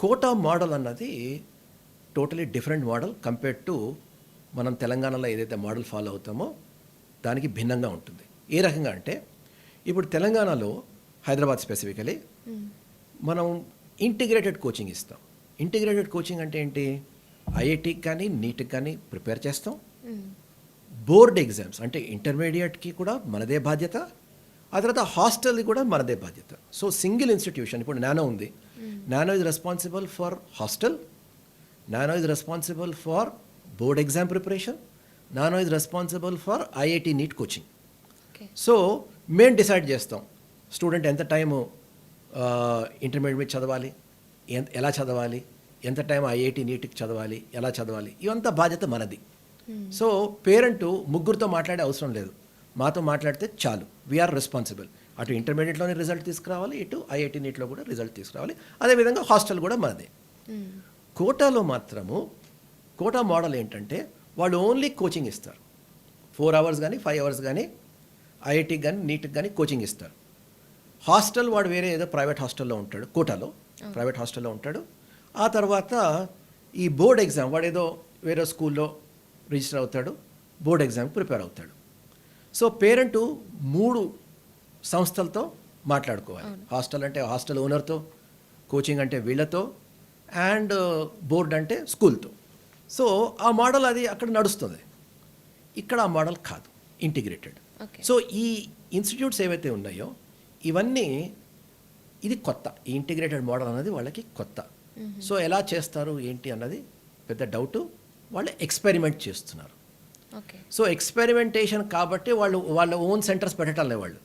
Quota model అన్నది totally different model compared to మనం తెలంగాణలో ఏదైతే మోడల్ ఫాలో అవుతామో దానికి భిన్నంగా ఉంటుంది. ఏ రకంగా అంటే ఇప్పుడు తెలంగాణలో హైదరాబాద్ స్పెసిఫికలీ మనం ఇంటిగ్రేటెడ్ కోచింగ్ ఇస్తాం. ఇంటిగ్రేటెడ్ కోచింగ్ అంటే ఏంటి? ఐఐటికి కానీ నీట్కి కానీ ప్రిపేర్ చేస్తాం. బోర్డ్ ఎగ్జామ్స్ అంటే ఇంటర్మీడియట్కి కూడా మనదే బాధ్యత ఆ తర్వాత హాస్టల్ది కూడా మనదే బాధ్యత. సో సింగిల్ ఇన్స్టిట్యూషన్ ఇప్పుడు నానో ఉంది. Nano is responsible for hostel Nano is responsible for board exam preparation Nano is responsible for IIT NEET coaching so మేము డిసైడ్ చేస్తాం. స్టూడెంట్ ఎంత టైము ఇంటర్మీడియట్ చదవాలి? ఎంత ఎలా చదవాలి? ఎంత టైం ఐఐటి నీట్కి చదవాలి? ఎలా చదవాలి? ఇవంతా బాధ్యత మనది. సో పేరెంట్ ముగ్గురితో మాట్లాడే అవసరం లేదు. మాతో మాట్లాడితే చాలు. వీఆర్ రెస్పాన్సిబుల్ అటు ఇంటర్మీడియట్లోనే రిజల్ట్ తీసుకురావాలి ఇటు ఐఐటి నీట్లో కూడా రిజల్ట్ తీసుకురావాలి. అదేవిధంగా హాస్టల్ కూడా మనదే కోటాలో మాత్రము కోటా మోడల్ ఏంటంటే వాళ్ళు ఓన్లీ కోచింగ్ ఇస్తారు. ఫోర్ అవర్స్ కానీ ఫైవ్ అవర్స్ కానీ ఐఐటికి కానీ నీట్కి కానీ కోచింగ్ ఇస్తారు. హాస్టల్ వాడు వేరే ఏదో ప్రైవేట్ హాస్టల్లో ఉంటాడు కోటాలో ప్రైవేట్ హాస్టల్లో ఉంటాడు. ఆ తర్వాత ఈ బోర్డ్ ఎగ్జామ్ వాడు ఏదో వేరే స్కూల్లో రిజిస్టర్ అవుతాడు బోర్డ్ ఎగ్జామ్కి ప్రిపేర్ అవుతాడు. సో పేరెంట్ మూడు సంస్థలతో మాట్లాడుకోవాలి. హాస్టల్ అంటే హాస్టల్ ఓనర్తో కోచింగ్ అంటే వీళ్ళతో అండ్ బోర్డ్ అంటే స్కూల్తో. సో ఆ మోడల్ అది అక్కడ నడుస్తుంది. ఇక్కడ ఆ మోడల్ కాదు ఇంటిగ్రేటెడ్. సో ఈ ఇన్స్టిట్యూట్స్ ఏవైతే ఉన్నాయో ఇవన్నీ ఇది కొత్త. ఈ ఇంటిగ్రేటెడ్ మోడల్ అనేది వాళ్ళకి కొత్త. సో ఎలా చేస్తారు ఏంటి అన్నది పెద్ద డౌట్. వాళ్ళు ఎక్స్పెరిమెంట్ చేస్తున్నారు. సో ఎక్స్పెరిమెంటేషన్ కాబట్టి వాళ్ళు వాళ్ళ ఓన్ సెంటర్స్ పెట్టడం లేదు వాళ్ళు.